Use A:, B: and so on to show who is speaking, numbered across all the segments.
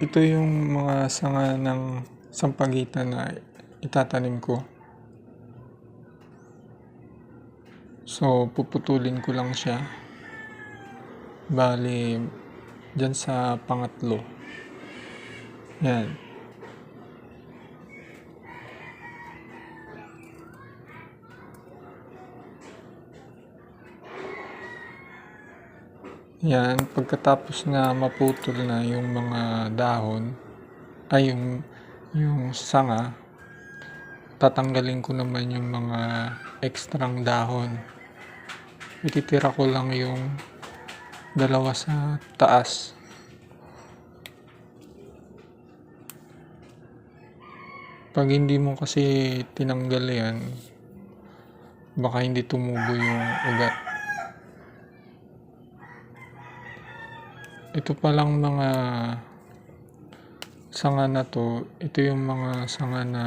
A: Ito yung mga sanga ng sampagitan na itatanim ko. So, puputulin ko lang siya. Bali, dyan sa pangatlo. Yan. Yan, pagkatapos na maputol na yung mga dahon, ay yung, yung sanga, tatanggalin ko naman yung mga ekstrang dahon. Ititira ko lang yung dalawa sa taas. Pag hindi mo kasi tinanggal yan, baka hindi tumubo yung ugat. Ito palang mga sanga na to, ito yung mga sanga na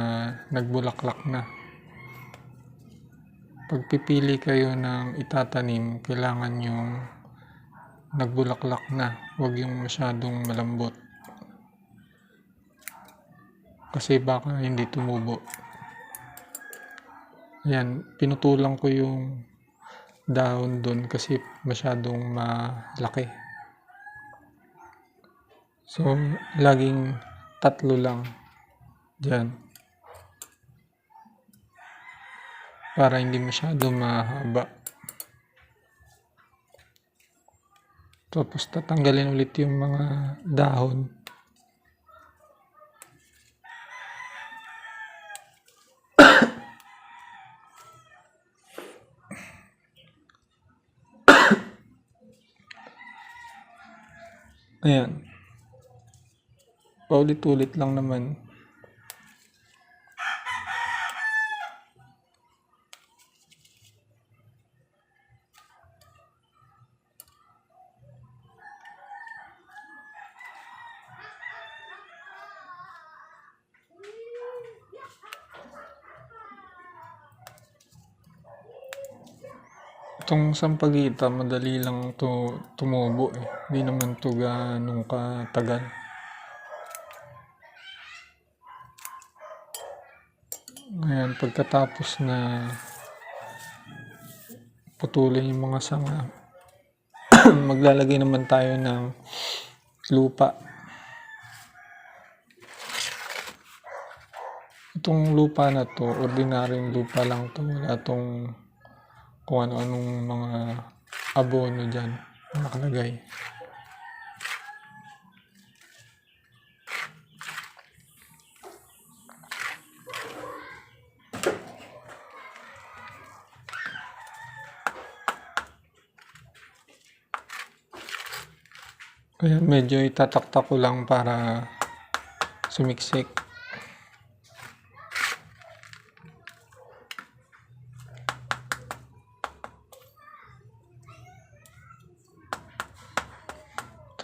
A: nagbulaklak na. Pagpipili kayo ng itatanim, kailangan yung nagbulaklak na, huwag yung masyadong malambot. Kasi baka hindi tumubo. Yan, pinutulang ko yung dahon doon kasi masyadong malaki. So, laging tatlo lang dyan. Para hindi masyado mahaba. Tapos tatanggalin ulit yung mga dahon. Ayan. Paulit-ulit lang naman. Itong sampagita, madali lang to tumubo eh. Hindi naman to ganun katagal. Ngayon, pagkatapos na putulin yung mga sanga, maglalagay naman tayo ng lupa. Itong lupa na to, ordinaryong lupa lang to. Wala tong kung ano-anong mga abono dyan na nakalagay. Kaya medyo itataktak ko lang para sumiksik.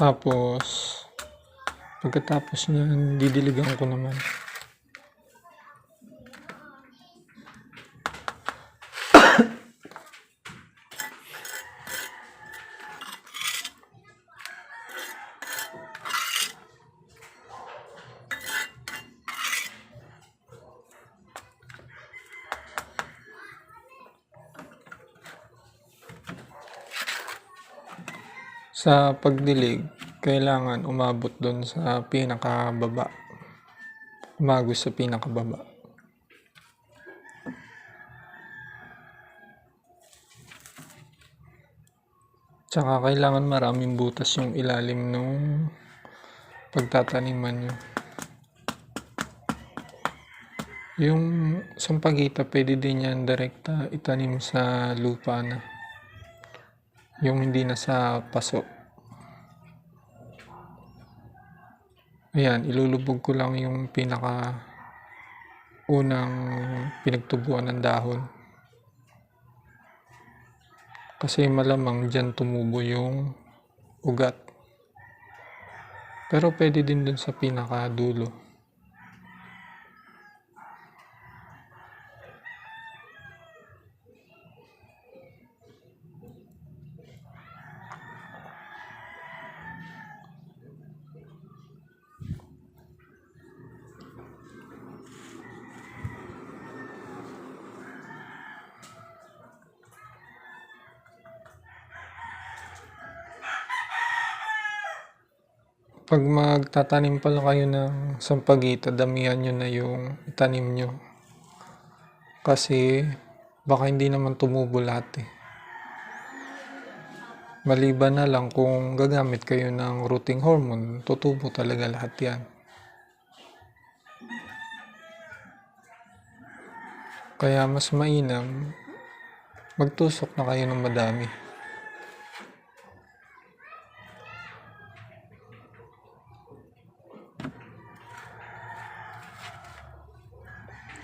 A: Tapos, pagkatapos niyan, didiligan ko naman. Sa pagdilig, kailangan umabot doon sa pinakababa. Umagos sa pinakababa. Tsaka kailangan maraming butas yung ilalim ng pagtataniman nyo. Yung sampagita, pwede din yan direkta itanim sa lupa na. Yung hindi na sa paso. Ayan, ilulubog ko lang yung pinaka unang pinagtubuan ng dahon. Kasi malamang dyan tumubo yung ugat. Pero pwede din dun sa pinaka dulo. 'Pag magtatanim pala kayo ng sampagita, damihan niyo na yung itanim niyo. Kasi baka hindi naman tumubo lahat, eh. Maliban na lang kung gagamit kayo ng rooting hormone, tutubo talaga lahat 'yan. Kaya mas mainam magtusok na kayo ng madami.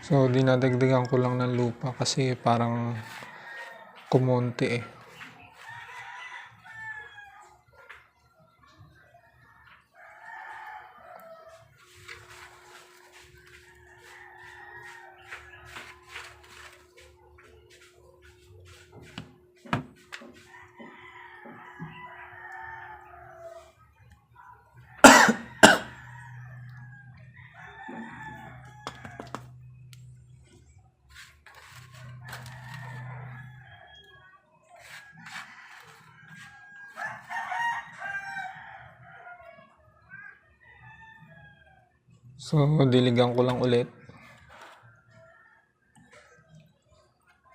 A: So, dinadagdagan ko lang ng lupa kasi parang kumonti, eh. So, diligan ko lang ulit.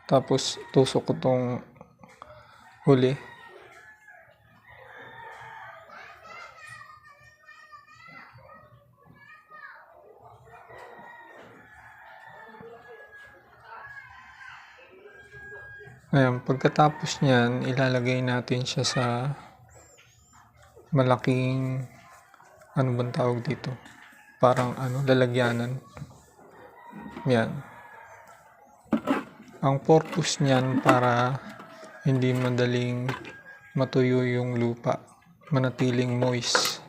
A: Tapos tusok ko 'tong huli. Ayan, pagkatapos niyan, ilalagay natin siya sa malaking ano bang tawag dito? Parang ano, lalagyanan. 'Yan. Ang purpose niyan para hindi madaling matuyo yung lupa, manatiling moist.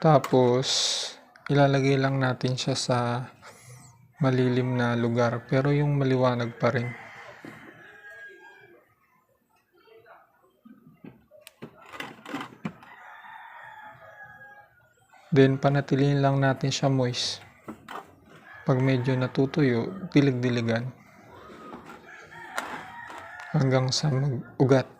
A: Tapos ilalagay lang natin siya sa malilim na lugar, pero yung maliwanag pa rin. Then panatilihin lang natin siya moist. 'Pag medyo natutuyo, dilig-diligan. Hanggang sa mag-ugat.